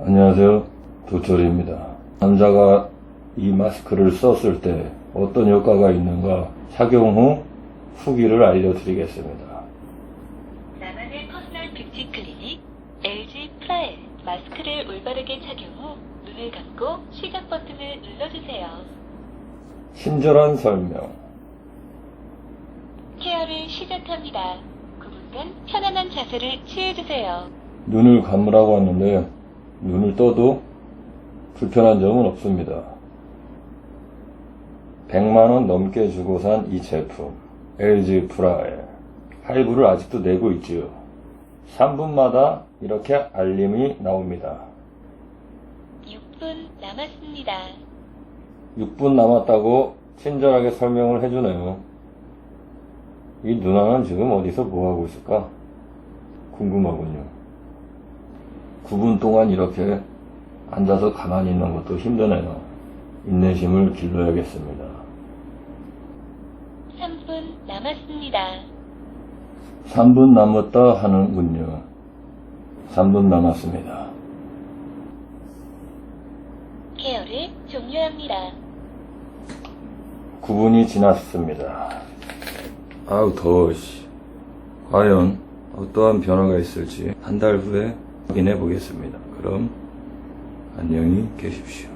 안녕하세요. 도철입니다. 남자가 이 마스크를 썼을 때 어떤 효과가 있는가 착용 후 후기를 알려드리겠습니다. 나만의 퍼스널 뷰티 클리닉 LG 프라엘 마스크를 올바르게 착용 후 눈을 감고 시작 버튼을 눌러주세요. 친절한 설명. 케어를 시작합니다. 9분간 편안한 자세를 취해주세요. 눈을 감으라고 하는데 눈을 떠도 불편한 점은 없습니다. 100만원 넘게 주고 산 이 제품 LG 프라엘 할부를 아직도 내고 있지요. 3분마다 이렇게 알림이 나옵니다. 6분 남았습니다. 6분 남았다고 친절하게 설명을 해주네요. 이 누나는 지금 어디서 뭐 하고 있을까? 궁금하군요. 9분 동안 이렇게 앉아서 가만히 있는 것도 힘드네요. 인내심을 길러야겠습니다. 3분 남았습니다. 3분 남았다 하는군요. 3분 남았습니다. 케어를 종료합니다. 9분이 지났습니다. 아우 더워 씨. 과연 어떠한 변화가 있을지 한 달 후에 확 인해 보겠습니다. 그럼 안녕히 계십시오.